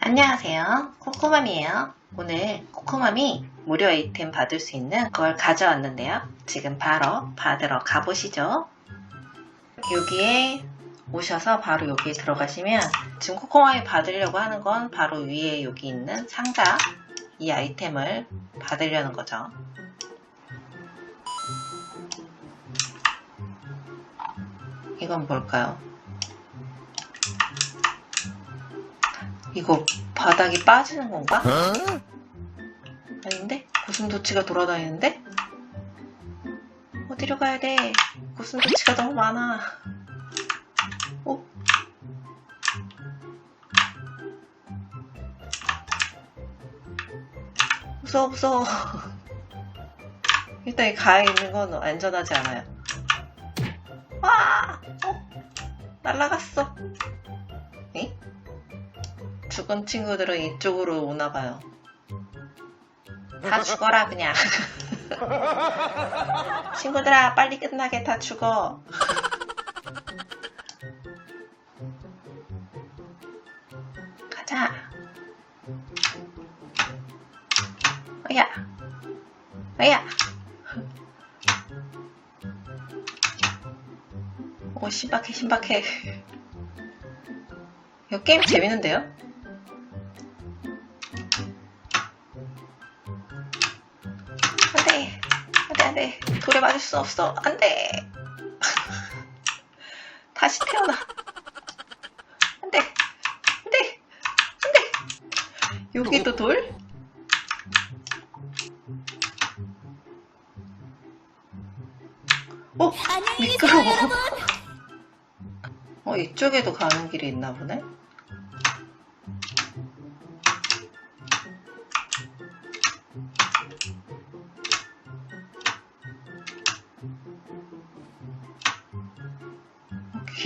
안녕하세요. 코코맘이에요. 오늘 코코맘이 무료 아이템 받을 수 있는 걸 가져왔는데요. 지금 바로 받으러 가보시죠. 여기에 오셔서 바로 여기에 들어가시면 지금 코코맘이 받으려고 하는 건 바로 위에 여기 있는 상자 이 아이템을 받으려는 거죠. 이건 뭘까요? 이거 바닥이 빠지는 건가? 아닌데? 고슴도치가 돌아다니는데? 어디로 가야 돼? 고슴도치가 너무 많아. 어? 무서워, 무서워. 일단 이 가에 있는 건 안전하지 않아요. 와! 어? 날라갔어. 에? 죽은 친구들은 이쪽으로 오나 봐요. 다 죽어라 그냥. 친구들아 빨리 끝나게 다 죽어. 가자. 어야. 어야. 오 신박해 신박해. 이 게임 재밌는데요? 안돼. 안돼 안돼. 돌에 맞을 수 없어. 안돼. 다시 태어나. 안돼. 안돼. 안돼. 여기도 돌? 어? 미끄러워 어 이쪽에도 가는 길이 있나 보네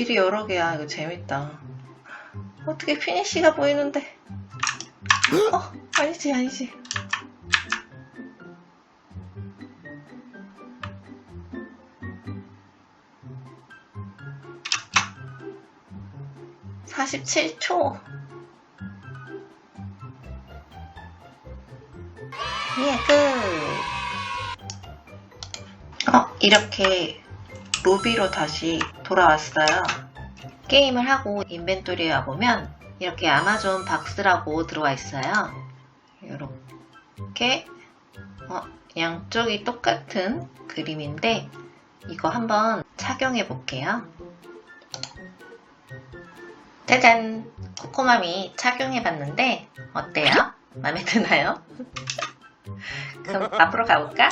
길이 여러 개야. 이거 재밌다. 어떻게 피니쉬가 보이는데? 어, 아니지, 아니지. (47초) 예, 끝! 어, 이렇게 루비로 다시 돌아왔어요. 게임을 하고 인벤토리에 와보면 이렇게 아마존 박스라고 들어와 있어요. 이렇게 어, 양쪽이 똑같은 그림인데 이거 한번 착용해 볼게요. 짜잔! 코코맘이 착용해 봤는데 어때요? 마음에 드나요? 그럼 앞으로 가볼까?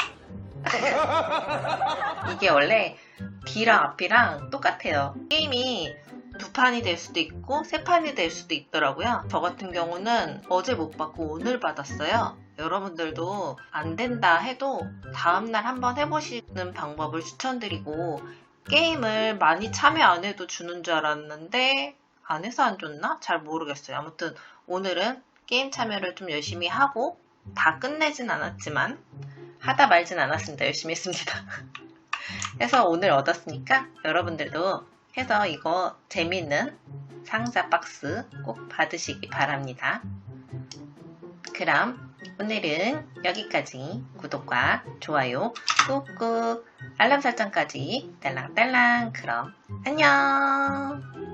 이게 원래 뒤랑 앞이랑 똑같아요. 게임이 두 판이 될 수도 있고 세 판이 될 수도 있더라고요. 저 같은 경우는 어제 못 받고 오늘 받았어요. 여러분들도 안 된다 해도 다음날 한번 해보시는 방법을 추천드리고 게임을 많이 참여 안 해도 주는 줄 알았는데 안 해서 안 줬나? 잘 모르겠어요. 아무튼 오늘은 게임 참여를 좀 열심히 하고 다 끝내진 않았지만 하다 말진 않았습니다. 열심히 했습니다. 해서 오늘 얻었으니까 여러분들도 해서 이거 재밌는 상자 박스 꼭 받으시기 바랍니다. 그럼 오늘은 여기까지 구독과 좋아요 꾹꾹 알람 설정까지 딸랑딸랑 그럼 안녕